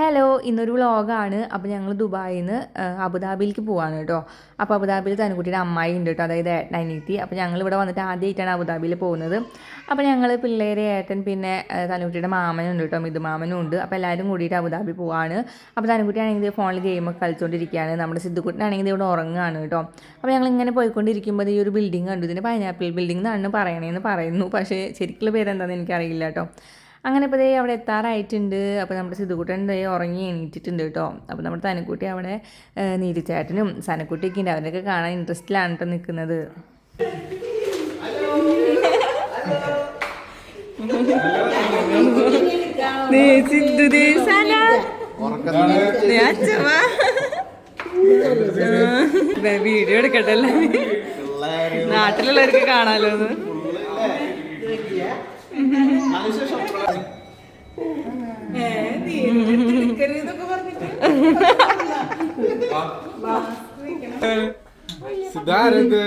Hello ഇന്നൊരു വ്ളോഗാണ്. അപ്പോൾ ഞങ്ങൾ ദുബായിൽ നിന്ന് അബുദാബിയിലേക്ക് പോവാണ് കേട്ടോ. അപ്പോൾ അബുദാബിയിൽ തനുക്കുട്ടിയുടെ അമ്മായി ഉണ്ട് കേട്ടോ അതായത് ഏട്ടൻ അനിയത്തി അപ്പോൾ ഞങ്ങൾ ഇവിടെ വന്നിട്ട് ആദ്യമായിട്ടാണ് അബുദാബിയിൽ പോകുന്നത്. അപ്പോൾ ഞങ്ങൾ പിള്ളേരെ ഏട്ടൻ പിന്നെ തനുകുട്ടിയുടെ മാമനുണ്ട് കേട്ടോ മിതു മാമനും ഉണ്ട്. അപ്പോൾ എല്ലാവരും കൂടിയിട്ട് അബുദാബി പോവാണ്. അപ്പോൾ തനുകുട്ടിയാണെങ്കിൽ ഫോണിൽ ഗെയിമൊക്കെ കളിച്ചുകൊണ്ടിരിക്കുകയാണ് നമ്മുടെ സിദ്ധുക്കുട്ടനാണെങ്കിൽ ഇവിടെ ഉറങ്ങുകയാണ് കേട്ടോ. അപ്പോൾ ഞങ്ങൾ ഇങ്ങനെ പോയിക്കൊണ്ടിരിക്കുമ്പോൾ ഈ ഒരു ബിൽഡിംഗ് കണ്ടു. ഇതിന് പൈനാപ്പിൾ ബിൽഡിംഗ് എന്നാണ് പറയണേന്ന് പറയുന്നു. പക്ഷേ ശരിക്കുള്ള പേരെന്താണെന്ന് എനിക്കറിയില്ല കേട്ടോ. അങ്ങനെ ഇപ്പോൾ ദേ അവിടെ എത്താറായിട്ടുണ്ട്. അപ്പോൾ നമ്മുടെ സിദ്ധുക്കുട്ടൻ ദേ ഉറങ്ങി എണീറ്റിട്ടുണ്ട് കേട്ടോ. അപ്പോൾ നമ്മുടെ തനക്കുട്ടി അവിടെ നീതിച്ചാട്ടനും സനക്കുട്ടിയൊക്കെ ഉണ്ട്. അവരൊക്കെ കാണാൻ ഇൻട്രസ്റ്റിലാണ് കേട്ടോ നിൽക്കുന്നത്. വീഡിയോ എടുക്കട്ടല്ലേ നാട്ടിലുള്ളവർക്ക് കാണാലോ അത് സിദ്ധാരത്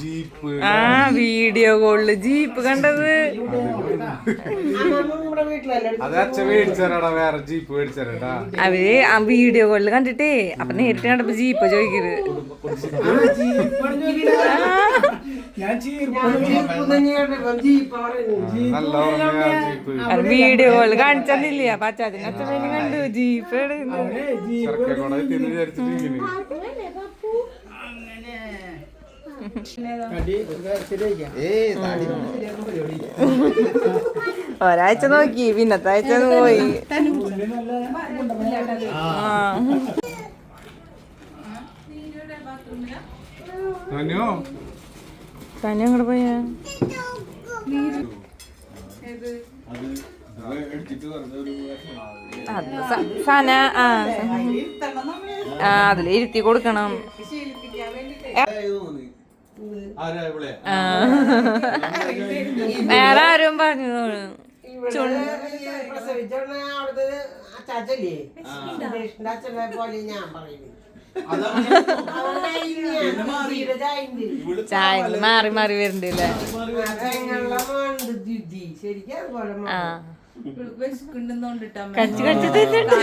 ജീപ്പ്. ആ വീഡിയോ കോളിൽ ജീപ്പ് കണ്ടത്. അത് അച്ഛൻ മേടിച്ചാരാടാ വേറെ ജീപ്പ് മേടിച്ചാരാ അവർ ആ വീഡിയോ കോളിൽ കണ്ടിട്ടേ അപ്പൊ നേരിട്ട് കണ്ടപ്പോ ജീപ്പ് ചോദിക്കരുത് വീഡിയോ കോളിൽ കാണിച്ചെന്നില്ല? അപ്പൊ അച്ചാച്ചൻ അച്ഛനും കണ്ടു ജീപ്പ് ഒരാഴ്ച നോക്കി പിന്നത്തെ ആഴ്ച പോയി. ആ. തന്നെ അങ്ങോട്ട് പോയാ? സന ആ ആ അതിൽ ഇരുത്തി കൊടുക്കണം. വേറെ ആരും പറഞ്ഞു ചായ മാറി. മാറി വരുന്നുണ്ടല്ലേ ആ. കടിച്ചു കടിച്ചു തിന്നിട്ട്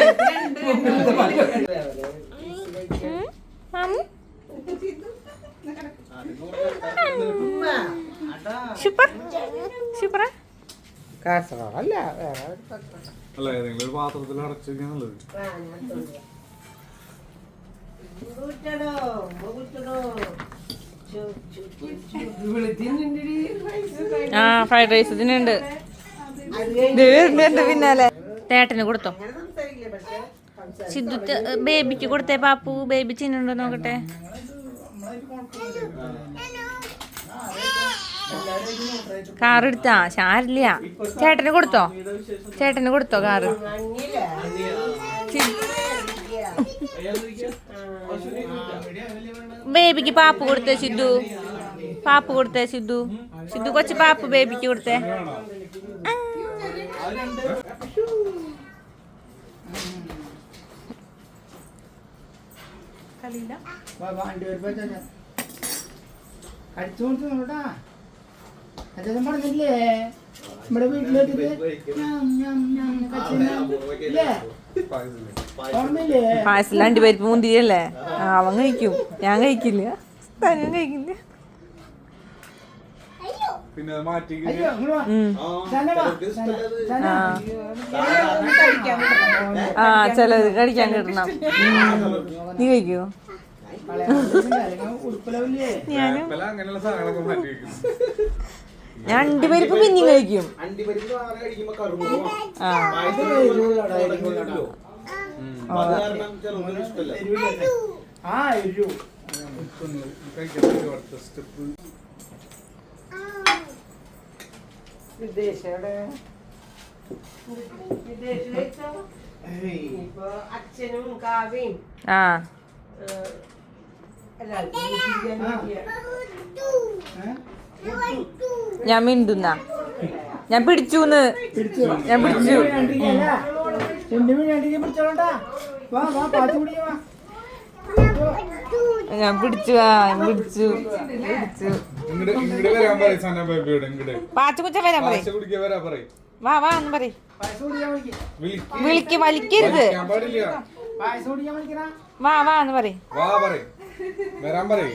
സൂപ്പർ അല്ല ഏതെങ്കിലും ഒരു പാത്രത്തിൽ അടച്ചിരിക്കാന്നുള്ളത് ആ ഫ്രൈഡ് റൈസ് ഇതിനുണ്ട് പിന്നാലെ. തേട്ടന് കൊടുത്തോ? സിദ്ധു ബേബിക്ക് കൊടുത്തേ പാപ്പു. ബേബി ചിന്നുണ്ടോ നോക്കട്ടെ? കാർ എടുത്താ ശാരില്ല ചേട്ടന് കൊടുത്തോ? ചേട്ടന് കൊടുത്തോ കാറ്? ബേബിക്ക് പാപ്പ് കൊടുത്തേ സിദ്ധു. പാപ്പ് കൊടുത്തേ സിദ്ധു. സിദ്ധു കൊച്ചു പാപ്പ് ബേബിക്ക് കൊടുത്തേ. അടിച്ചോണ്ടാ അച്ഛൻ പറഞ്ഞില്ലേ നമ്മുടെ വീട്ടിലേക്ക് പായസം രണ്ട് പരിപ്പ് മുന്തിരിയല്ലേ ആ, അവൻ കഴിക്കും. ഞാൻ കഴിക്കില്ല. തനും കഴിക്കില്ല. പിന്നെ മാറ്റി അയ്യോ ഇങ്ങോട്ട് വാ. ഉം. സന വാ, സന, സന. ആ. ചിലത് കഴിക്കാൻ കിട്ടണം. നീ കഴിക്കോ? ഞാനും. അങ്ങനെയുള്ള സാധനങ്ങളൊക്കെ മാറ്റി ഞാൻ അണ്ടിപരിപ്പ് പിന്നെയും കഴിക്കും. അച്ഛനും കാവ്യയും ആ. അല്ല എല്ലാവർക്കും. ഞാൻ മിണ്ടുന്ന. ഞാൻ പിടിച്ചു ഞാൻ പിടിച്ചു. ഞാൻ പിടിച്ചു പിടിച്ചു. ഇങ്ങട് ഇങ്ങട് വരാൻ പറയും പറയും. പറയും. വാ വാ എന്ന് പറ പായസം കുടിക്കാൻ വിളിക്ക് വലിക്കരുത്. വാ വാ എന്ന് പറയ്. വരാൻ പറയ്.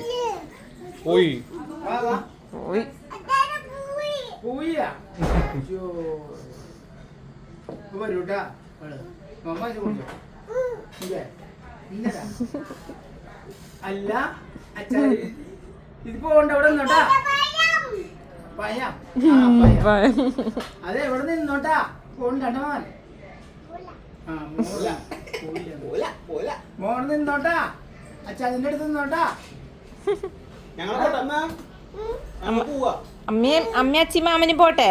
പോയി. വാ വാ പോയി. വരൂട്ടാ. അല്ല ഇത് പോകണ്ട ഇവിടെ നിന്നോട്ടാ? പയം അതെ ഇവിടെ നിന്നോട്ടാ? മോൻ. നിന്നോട്ടാ? അച്ഛാ അതിന്റെ അടുത്ത് നിന്നോട്ടാ? അമ്മയും അമ്മ അച്ഛി മാമനും പോട്ടെ?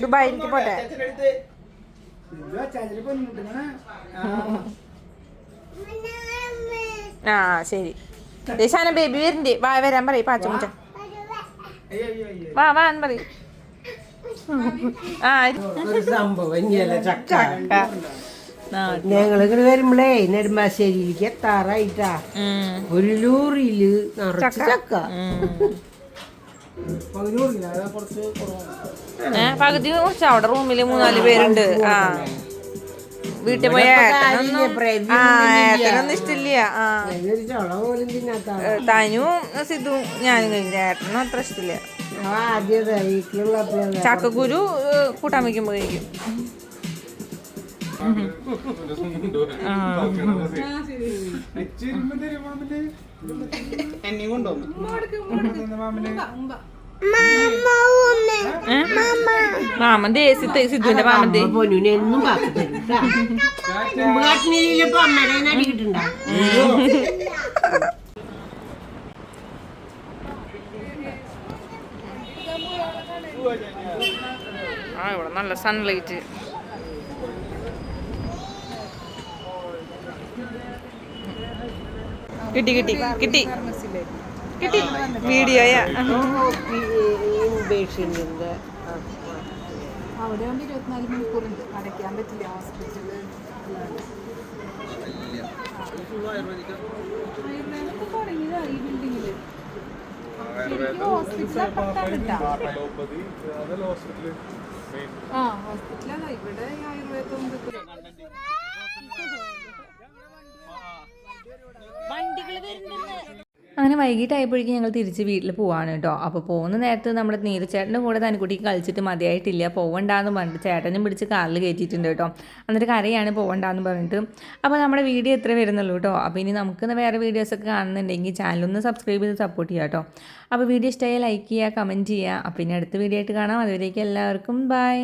ദുബായിലേക്ക് പോട്ടെ? ആ. ശരി. ദേശാന ബേബി വരുന്നുണ്ട്. വാ വരാൻ പറയും. പാച്ച മുറ്റ അയ്യോ അയ്യോ അയ്യോ വാ വാ എന്ന് പറയും. ആ ചക്ക. ഇങ്ങനെ വരുമ്പളേ നെടുമ്പാശ്ശേരിയിലേക്ക് എത്താറായിട്ടാ. ഒരു ലോറിയിൽ നിറച്ച് ചക്ക. പകുതി കുറച്ച് അവിടെ റൂമിൽ മൂന്നാൽ പേരുണ്ട്. ആ. വീട്ടിൽ പോയ ഏട്ടനൊന്നും ഇഷ്ടമില്ല. തനു സിദ്ധു ഞാനും കഴിഞ്ഞ ഏട്ടനും അത്ര ഇഷ്ടമില്ല. ചക്കക്കുരു കൂട്ടാൻ വയ്ക്കുമ്പോ കഴിക്കും. മാമൻ ദേ സിദ്ധു സിദ്ധുവിന്റെ മാമൻ ദേ. പൊന്നുനെ എന്നും ആ ഇവിടെ നല്ല സൺലൈറ്റ് കിട്ടി കിട്ടി കിട്ടി. കിട്ടി. വീഡിയോയാ. ഇൻബേഷന്റെ അവിടെ ആകുമ്പോൾ ഇരുപത്തിനാല് മണിക്കൂറുണ്ട്. അടയ്ക്കാൻ പറ്റില്ല തുടങ്ങിയതാ ഈ ആ ഹോസ്പിറ്റലാണ് ഇവിടെ ആയുർവേദം അങ്ങനെ വൈകിട്ടായപ്പോഴേക്കും ഞങ്ങൾ തിരിച്ച് വീട്ടിൽ പോവാണ് കേട്ടോ. അപ്പോൾ പോകുന്ന നേരത്ത് നമ്മുടെ നീരച്ചേട്ടന്റെ കൂടെ തനിക്കുട്ടിക്ക് കളിച്ചിട്ട് മതിയായിട്ടില്ല. പോകണ്ടെന്ന് പറഞ്ഞിട്ട് ചേട്ടനും പിടിച്ച് കാറിൽ കയറ്റിയിട്ടുണ്ട് കേട്ടോ. എന്നിട്ട് കരയാണ് പോകണ്ടെന്ന് പറഞ്ഞിട്ട്. അപ്പോൾ നമ്മുടെ വീഡിയോ എത്ര വരുന്നുള്ളൂ കേട്ടോ. അപ്പോൾ ഇനി നമുക്ക് വേറെ വീഡിയോസൊക്കെ കാണുന്നുണ്ടെങ്കിൽ ചാനലൊന്ന് സബ്സ്ക്രൈബ് ചെയ്ത് സപ്പോർട്ട് ചെയ്യാം കേട്ടോ. അപ്പോൾ വീഡിയോ ഇഷ്ടമായി ലൈക്ക് ചെയ്യുക കമന്റ് ചെയ്യുക. അപ്പോൾ ഇനി അടുത്ത വീഡിയോ ആയിട്ട് കാണാം. അതുവരേക്കും എല്ലാവർക്കും ബൈ